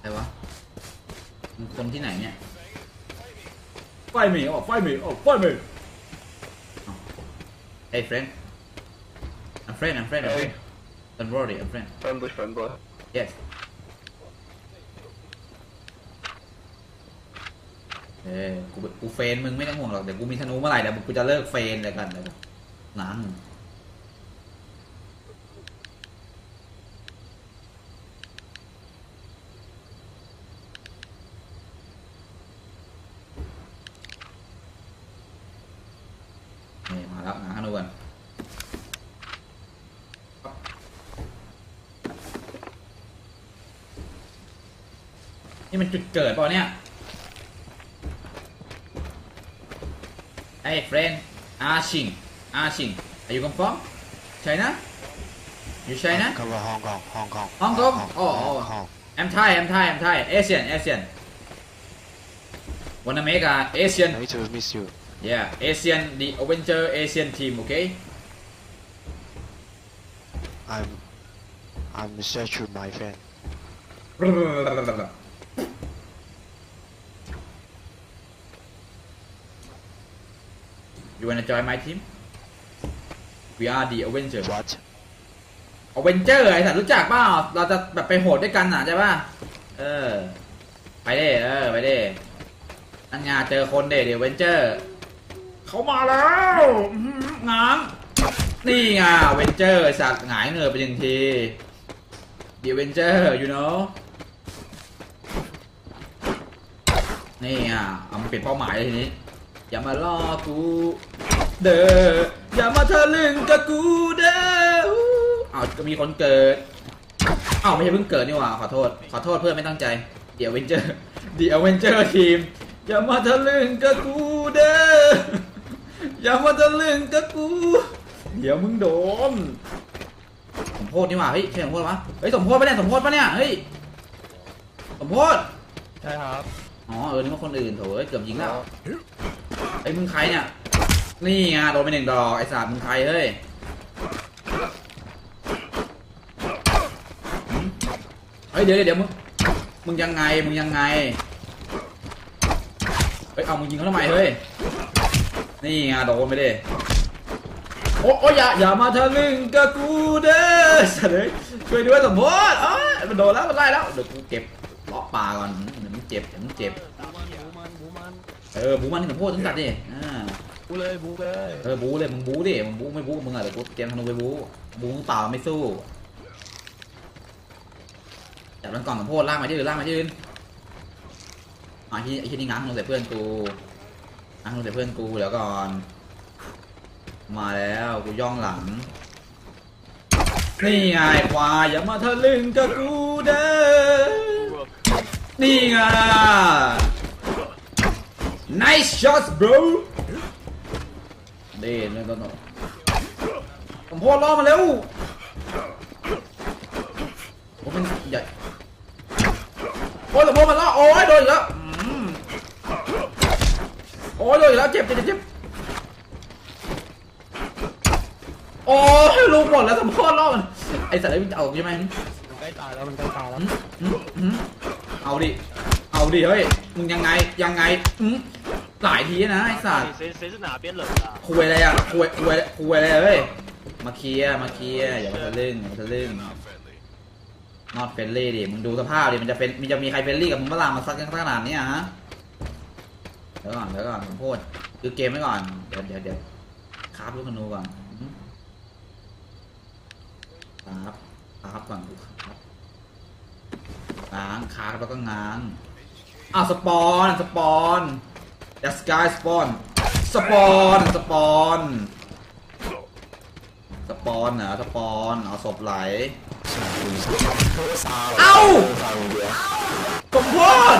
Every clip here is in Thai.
อะไรวะมึงคนที่ไหนเนี่ยไฟหมีออกไฟหมีออกไฟหมีเฮ้ย friend I'm friend I'm friend I'm friend don't worry I'm friend Friendly, friendly. yes เอ้ยกูกูเฟนมึงไม่ต้องห่วงหรอกเดี๋ยวกูมีธนูเมื่อไหร่เดี๋ยวกูจะเลิกเฟนเลยกันเดี๋ยวหนังนี่มาแล้วหนังธนูกัน นี่มันจุดเกิดเปล่าเนี่ย Hey friend, Ashing, Ashing, are you come from China? You China? Come from Hong Kong, Hong Kong. Hong Kong? Oh, Hong oh. Kong. I'm Thai, I'm Thai, I'm Thai. Asian, Asian. Wanna make a Asian? Nice to meet you. Yeah, Asian, the Avenger Asian team, okay? I'm I'm Sechu, my friend. You wanna join my team? We are the Avenger. What? อเวนเจอร์ไอ้สัตว์รู้จักเปล่าเราจะแบบไปโหดด้วยกันอะใช่ป่ะ เออ ไปเด้เออ ไปเด้อันงาเจอคนเด้เดี๋ยวเวนเจอร์เขามาแล้วอื้อหือง้างนี่ไงเวนเจอร์ไอ้สัตว์หงายเงือไปหนึ่งทีเดี๋ยวเวนเจอร์ you know นี่ไงเอามาเป็นเป้าหมายเลยทีนี้ อย่ามาล่อกู เด้ออย่ามาทะลึงกับกูเด้ออู้อ้าวก็มีคนเกิดอ้าวไม่ใช่เพิ่งเกิดนี่หว่าขอโทษ ขอโทษเพื่อนไม่ตั้งใจ เดี๋ยวเวนเจอร์เดี๋ยวเวนเจอร์ทีมอย่ามาทะลึงกับกูเด้ออย่ามาทะลึงกับกู เดี๋ยวมึงโดนสมโพธนี่หว่าเฮ้ยใช่สมโพธวะเฮ้ยสมโพธปะเนี่ยสมโพธปะเนี่ยเฮ้ยสมโพธใช่ครับอ๋อเออนึกว่าคนอื่นโถเอ้ยเกือบยิงแล้ว ไอ้มึงใครเนี่ย นี่ไงโดนไปหนึ่งดอกไอ้สัตว์มึงใครเฮ้ยเฮ้ยเดี๋ยวเดี๋ยวมึง มึงยังไง มึงยังไง เฮ้ยเอามึงยิงเขาทำไมเฮ้ย นี่ไงโดนไปดิโอ้โอ้อย่าอย่ามาทะลึ่งกับกูเด้อสัตว์เฮ้ยช่วยด้วยสมบูรณ์เอ้ยมันโดนแล้วมันไล่แล้วเดี๋ยวกูเก็บเลาะปลาก่อนเดี๋ยวมึงเจ็บเดี๋ยวมึงเจ็บ เออบูมันที่สมโพธิต้องตัดดิอ่าบูเลยบูเลยเออบูเลยมึงบูดิมึงบูไม่บูมึงอะเดี๋ยวกูเตรียมธนูไปบูบูมึงเปล่าไม่สู้จับมันก่อนสมโพธิลากมาที่อื่นลากมาที่อื่นอ่าที่ไอ้ที่นี่ง้างธนูใส่เพื่อนกูง้างธนูใส่เพื่อนกูเดี๋ยวก่อน มาแล้วกูย่องหลังนี่ไงควายอย่ามาทะลึ่งกับกูเด้อนี่ไง nice shots bro เด่นเลยตอนนั้นผมโพดล่อมาเร็วผมเป็นใหญ่โอ้ยสมโพดมันล่อโอ้ยโดนอีกแล้วอืมโอ้ยโดนอีกแล้วเจ็บเจ็บเจ็บโอ้ยลูกหมดแล้วสมโพดล่อมันไอสัตว์ไอ้มันจะเอาใช่ไหมมันใกล้ตายแล้วมันใกล้ตายแล้วอืมอืมอืมเอาดิเอาดิเฮ้ยมึงยังไงยังไงอืม หลายทีนะไอ้สัตว์ 谁谁是哪边人啊？ คุยอะไรอ่ะคุยคุยคุยอะไรเฮ้ย มาเคลียร์ มาเคลียร์ อย่ามาทะลึ่งอย่ามาทะลึ่ง not friendly ดิ มึงดูสภาพดิ มันจะเป็นมันจะมีใครเฟรนลี่กับมึงเมื่อไหร่มาซักกันขนาดเนี้ยฮะ เดี๋ยวก่อน เดี๋ยวก่อนผมพูดคือเกมไว้ก่อน เดี๋ยวเดี๋ยวเดี๋ยวคราฟลูกธนูก่อนอืมคราฟคราฟก่อนดูครับง้างคราฟแล้วก็ง้างอ้าวสปอน สปอน The sky spawn สปอนสปอนสปอนเหรอสปอนเอาศพไหล เอ้าสมโพธ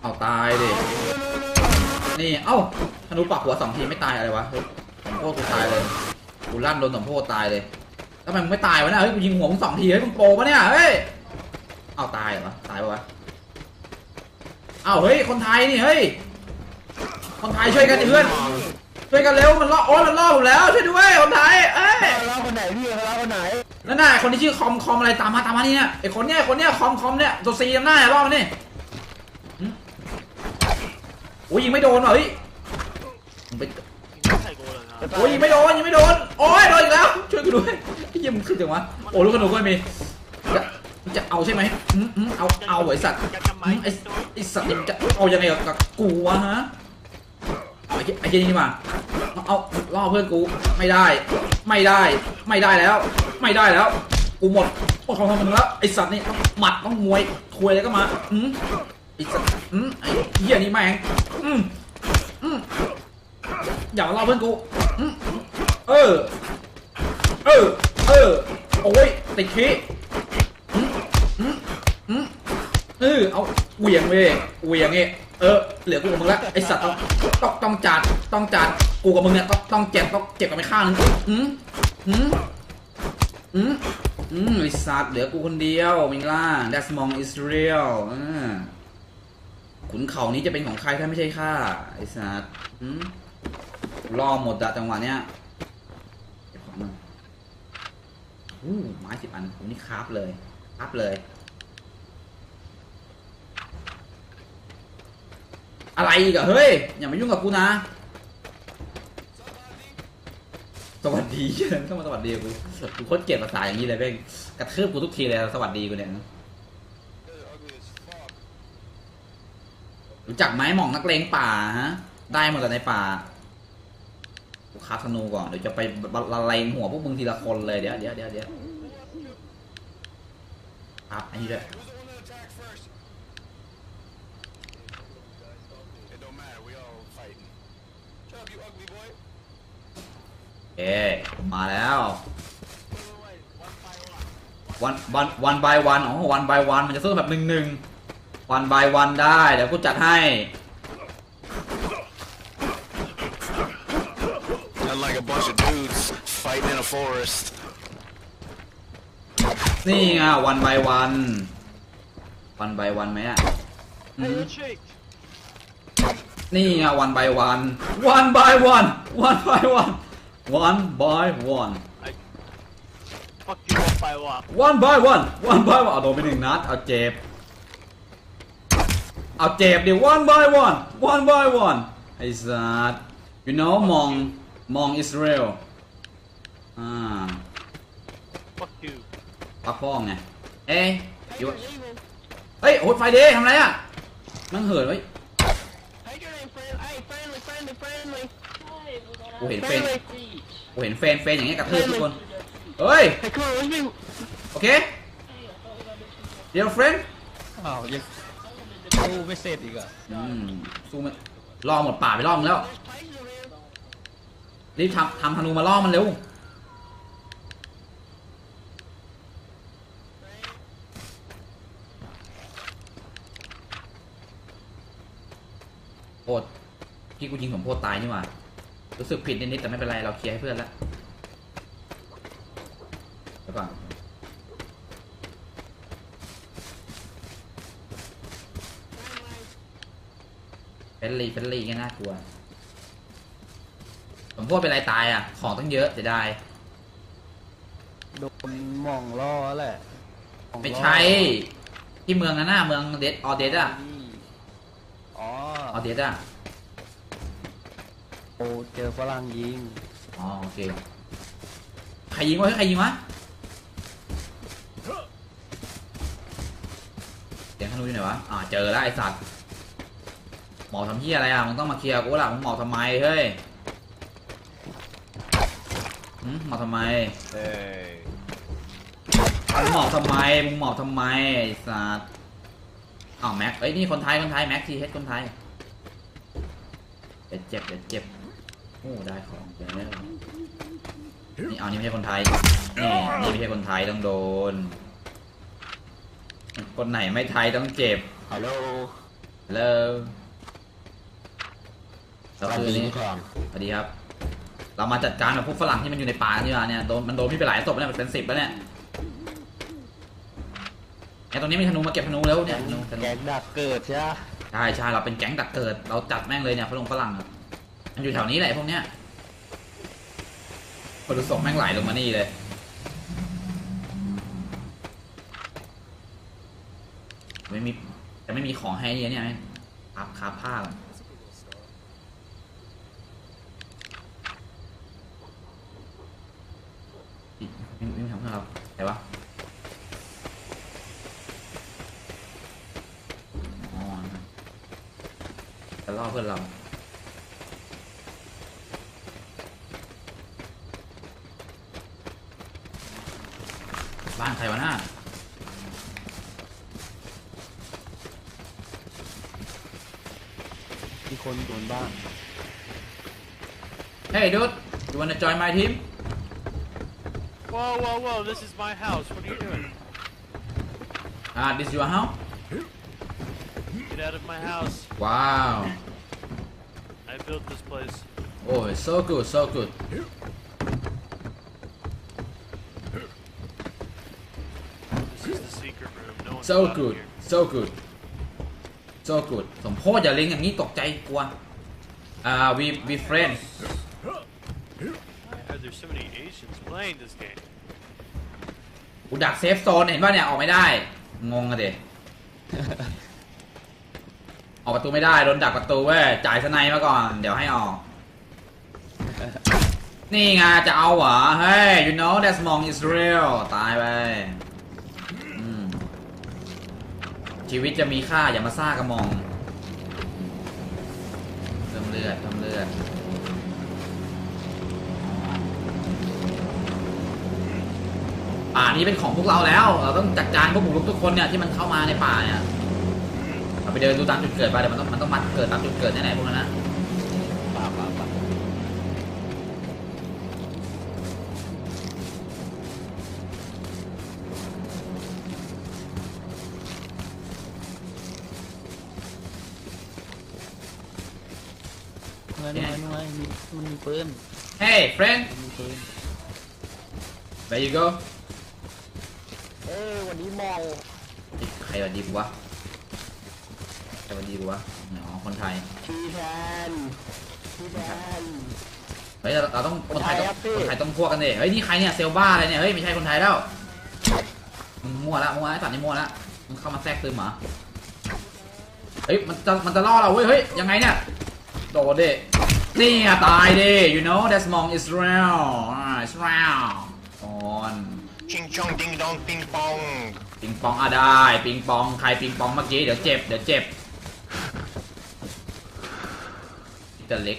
เอาตายดิ นี่ เอ้าธนูปักหัวสองทีไม่ตายอะไรวะสมโพธกูตายเลย กูลั่นโดนสมโพธตายเลยทำไมมึงไม่ตายวะเนี่ยเฮ้ยกูยิงหัวมึงสองทีเฮ้ยมึงโปปะเนี่ย เฮ้ย เอาตายเหรอ ตายปะวะ อาเฮ้ยคนไทยนี่เฮ้ยคนไทยช่วยกันดิเพื่อนช่วยกันเร็วมันล่อโอ้ยมันล่อผมแล้วช่วยด้วยคนไทยเอ้ยแล้วคนไหนพี่แล้วคนไหนแล้วหน้าไอ้คนที่ชื่อคอมคอมอะไรตามมาตามมานี่เนี่ยไอ้คนเนี้ยไอ้คนเนี้ยคอมคอมเนี่ยตัวซีหน้าอะรอบมันนี่หึโอ้ยยิงไม่โดนว่ะเฮ้ยมึงไปใส่กูเลยนะโอ้ยยิงไม่โดนยิงไม่โดนโอ้ยโดนอีกแล้วช่วยกูด้วยไอ้เหี้ยมึงขึ้นจังวะโอ้ลูกขนุนก็ไม่มีจะ จะเอาใช่ไหมอืมอืมเอาเอาไอ้สัตว์จะทำไมอืมไอ้ไอ้สัตว์นี่มันจะเอายังไงกับกับกูวะฮะเอาไอ้เหี้ยไอ้เหี้ยนี่มาเอาล่อเพื่อนกูไม่ได้ ไม่ได้ ไม่ได้แล้ว ไม่ได้แล้ว กูหมดหมดความทำมันแล้วไอ้สัตว์นี่ต้องหมัดต้องมวยควยอะไรก็มาอืมไอ้สัตว์อืมไอ้เหี้ยนี่แม่งอืมอืมอย่ามาล่อเพื่อนกูอืมเออ เออ เออ โอ้ยติดขี้อืมอืม อืมเออเอาเหวี่ยงเว้ยเหวี่ยงเงี้ยเออ เหลือกูกับมึงละไอสัตว์ต้องต้องต้องจัดต้องจัดกูกับมึงเนี่ยต้องต้องเจ็บต้องเจ็บกันไปข้างนึงอืมอืมอืมอืมไอสัตว์เหลือกูคนเดียวมิงล่า That's Mong Israel อ่าขุนเขานี้จะเป็นของใครถ้าไม่ใช่ข้าไอสัตว์อืมรอหมดอะจังหวะเนี้ยเก็บของมาอู้ไม้สิบอันผมนี่คราฟเลยคราฟเลย อะไรอีกอะเฮ้ย อย่ามายุ่งกับกูนะ สวัสดีต้องมาสวัสดีกูกูโคตรเกลียดภาษาอย่างนี้เลยเพ่งกระทืบกูทุกทีเลยสวัสดีกูเนี่ยรู้จักไหมหม่องนักเลงป่าฮะได้หมดแต่ในป่ากูคาธนูก่อนเดี๋ยวจะไปละเลงหัวพวกมึงทีละคนเลยเดี๋ยวเดี๋ยวเดี๋ยวเดี๋ยวครับอันนี้ด้วย It don't matter, we all fighting. Shut up, you ugly boy. เอ๊มาแล้ววันวันวันบายวันอ๋อวันบายวันมันจะสู้แบบหนึ่งหนึ่งวันบายวันได้ เดี๋ยวกูจัดให้ Not like a bunch of dudes fighting in a forest. นี่ไงวันบายวันวันบายวันไหมอะอืมชิก นี่ไงวันบายวันวันบายวันวันบายวันวันบายวันฟักยูไปว่ะ one by one one by one เอาโดนไปหนึ่งนัด เอาเจ็บ เอาเจ็บดิ one by one one by one ไอ้สัส you know มอง มองอิสราเอล อ่าฟักยูปักฟ้องไง เอ้ยอยู่เฮ้ยโหดไฟเดย์ทำไรอะมันเหินไว้ Hey, your name friend. Hey, friendly, friendly, friendly. กูเห็นเฟนกูเห็นเฟนเฟนอย่างเงี้ยกระทืบทุกคนเฮ้ย Hey, come on, let's be. โอเคเดี๋ยว friend อ้าวยังสู้ไม่เสร็จอีกอะอืมสู้มันล่อหมดป่าไปล่อมันแล้ว รีบทำทำธนูมาล่อมันเร็ว โพดพี่กูยิงผมโพดตายนี่หว่า รู้สึกผิดนิดๆแต่ไม่เป็นไรเราเคลียร์ให้เพื่อนแล้วเดี๋ยวก่อนเฟนลี่เฟนลี่ก็น่ากลัวผมพูดเป็นไรตายอะ ของต้องเยอะจะได้โดนหม่องล่อแหละหองล่อไม่ใช่ที่เมืองนั้นน่ะเมืองเดดออเดดอะ อ๋อ ออเดดอะ โอ้เจอฝรั่งยิงอ๋อโอเค ใครยิงวะใครยิงวะเสียงธนูอยู่ไหนวะ อ่าเจอแล้วไอสัตว์ หมอทำเหี้ยอะไรอะ มึงต้องมาเคลียร์กูละมึงหมอทำไมเฮ้ยหมหมอทำไม Hey. มึงหมอบทำไม มึงหมอบทำไมไอ้สัตว์อ้าวแม็ก เอ้ยนี่คนไทยคนไทยแม็กทีเฮดคนไทยเดี๋ยวเจ็บเดี๋ยวเจ็บ อ้ได้ของเยอะแล้วนี่เอานี่ไม่ใช่คนไทยนี่นี่ไม่ใช่คนไทยต้องโดน คนไหนไม่ไทยต้องเจ็บ Hello. เลิกแล้วสวัสคืนดีนี้ทุกคนสวัสดีครับ เรามาจัดการกับพวกฝรั่งที่มันอยู่ในป่านี่มาเนี่ยโดนมันโดนพี่ไปหลายศพแล้วเนี่ยมันเป็นสิบแล้วเนี่ยไอ้ตรงนี้มีธนูมาเก็บธนูแล้วเนี่ยธนูธนูแกงดักเกิดใช่ไหมใช่ใช่เราเป็นแก๊งดักเกิด เราจัดแม่งเลยเนี่ยฝรั่งฝรั่งอะ มันอยู่แถวนี้แหละพวกเนี้ยพอดูส่แม่งไหลลงมานี่เลย ไม่มีจะไม่มีของให้เนี่ยเนี่ยครับคาผ้าไม่ไม่ทำเพื่อเราแต่ว่จะล่อเพื่อนเรา มีคนโดนบ้าน Hey dude you wanna join my team Whoa, whoa, whoa, this is my house. What are you doing? ah this your house Get out of my house. wow I built this place. oh it's so good so good This is the secret room. No one's so allowed in good here. so good So good สมโพธิอย่าเล็งอย่างนี้ตกใจกลัว อ่า we we friend Why are there so many Asians playing this game? กูดักเซฟโซนเห็นป่ะเนี่ยออกไม่ได้ งงอะเด็ออกประตูไม่ได้โดนดักประตูเว้ยจ่ายสไนมาก่อน เดี๋ยวให้ออก นี่ไงจะเอาเหรอเฮ้ย you know that's Mong Israel ตายไปอืม ชีวิตจะมีค่าอย่ามาซ่ากระมองเพิ่มเลือดเพิ่มเลือดป่านี้เป็นของพวกเราแล้ว เราต้องจัดการพวกบุกรุกทุกคนเนี่ยที่มันเข้ามาในป่าเนี่ย เราไปเดินดูตามจุดเกิดไปเดี๋ยวมันต้องมันต้องมัดเกิดตามจุดเกิดแน่ๆพวกนั้นนะ เงินเงินเงินมีมันมีปืน Hey friend มันมีปืน where you go เอ้ยวันนี้มองใครวันดีกูวะใครวันดีกูวะอ๋อคนไทยพี่แทนพี่แทนเฮ้ยเราเราต้องคนไทยต้องคนไทยครับพี่คนไทยต้องพวกกันดิเฮ้ยนี่ใครเนี่ยเซลบ้าอะไรเนี่ยเฮ้ยไม่ใช่คนไทยแล้วมึงมั่วละมั่วไอ้สัตว์นี่มั่วละมึงเข้ามาแทรกซึมเหรอเฮ้ยมันจะมันจะล่อเราเว้ยเฮ้ยยังไงเนี่ย โดดดินี่ไงตายดิ you know that's Mong Israel อ่า Israel ก่อน Ching chong ding dong ping pong. ปิงปองอะได้ ปิงปองใครปิงปองเมื่อกี้เดี๋ยวเจ็บเดี๋ยวเจ็บพี่ตัวเล็ก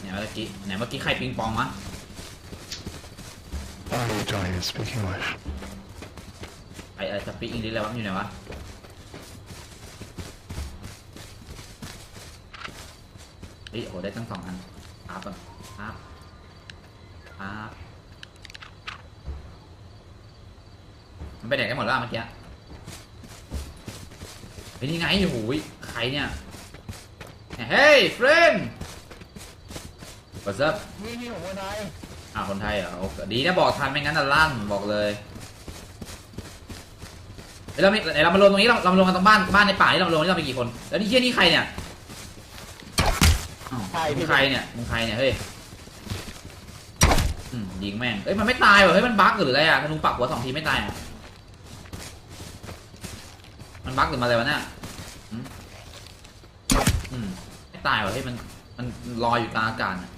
ไหนเมื่อกี้ไหนเมื่อกี้ใครปิงปองวะ Oh, Johnny, speak English. ไอไอสปีกอังกฤษอะไรวะมันอยู่ไหนวะ ฮ้ยโหได้ตั้งสองอันอาบก่อนอาบอาบมันไปไหนกันหมดแล้วเมื่อกี้เฮ้ยนี่ไงโอ้โหยใครเนี่ยเฮ้ย friend what's up พี่พี่ของคนไทยอ่าคนไทยเหรอโอเคดีนะบอกทันไม่งั้นน่ะลั่นบอกเลยเดี๋ยวเราไม่เดี๋ยวเรามาลงตรงนี้เราเรามาลงกันตรงบ้านบ้านในป่านี่เรามาลงนี่เราไปกี่คน แล้วนี่เชี่ยนี่ใครเนี่ยอ้าว ใครพี่มึงใครเนี่ยมึงใครเนี่ยเฮ้ยอืมยิงแม่งเอ้ยมันไม่ตายว่ะเฮ้ยมันบั๊กหรืออะไรอะธนูปักหัวสองทีไม่ตายอะมันบั๊กหรือมาอะไรวะเนี่ยอืมอืมไม่ตายว่ะเฮ้ยมันมันลอยอยู่กลางอากาศอะ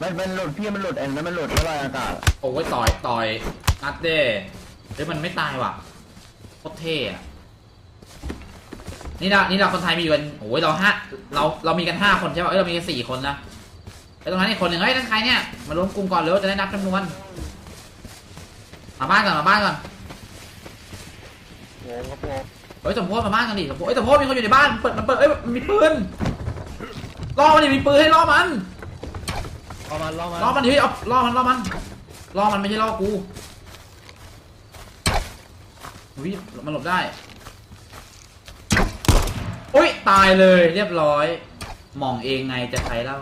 มันมันหลุดพี่มันหลุดเอ็นแล้วมันหลุดระบายอากาศโอ้ยต่อยต่อยนัดเด้เฮ้ยมันไม่ตายว่ะโคตรเท่อะ นี่เรานี่เราคนไทยมีอยู่กันโอ้ยเราห้าเราเรามีกันห้าคนใช่ป่ะเอ้ยเรามีกันสี่คนนะไอ้ตรงนั้นอีกคนหนึ่งเฮ้ยนั่นใครเนี่ยมารวมกลุ่มก่อนเร็วจะได้นับจำนวนมาบ้านก่อนมาบ้านก่อนโง่ครับโง่เฮ้ยสมโพธิมาบ้านกันดิสมโพธิเอ้ยสมโพธิมีคนอยู่ในบ้านเปิดมันเปิดเอ้ยมันมีปืนล่อมันดิมีปืนให้ล่อมันเอามันล่อมันล่อมันดิเฮ้ยเอาล่อมันล่อมันล่อมันไม่ใช่ล่อกูอุ้ยมันหลบได้ อุ้ยตายเลยเรียบร้อยมองเองไงจะใครเล่า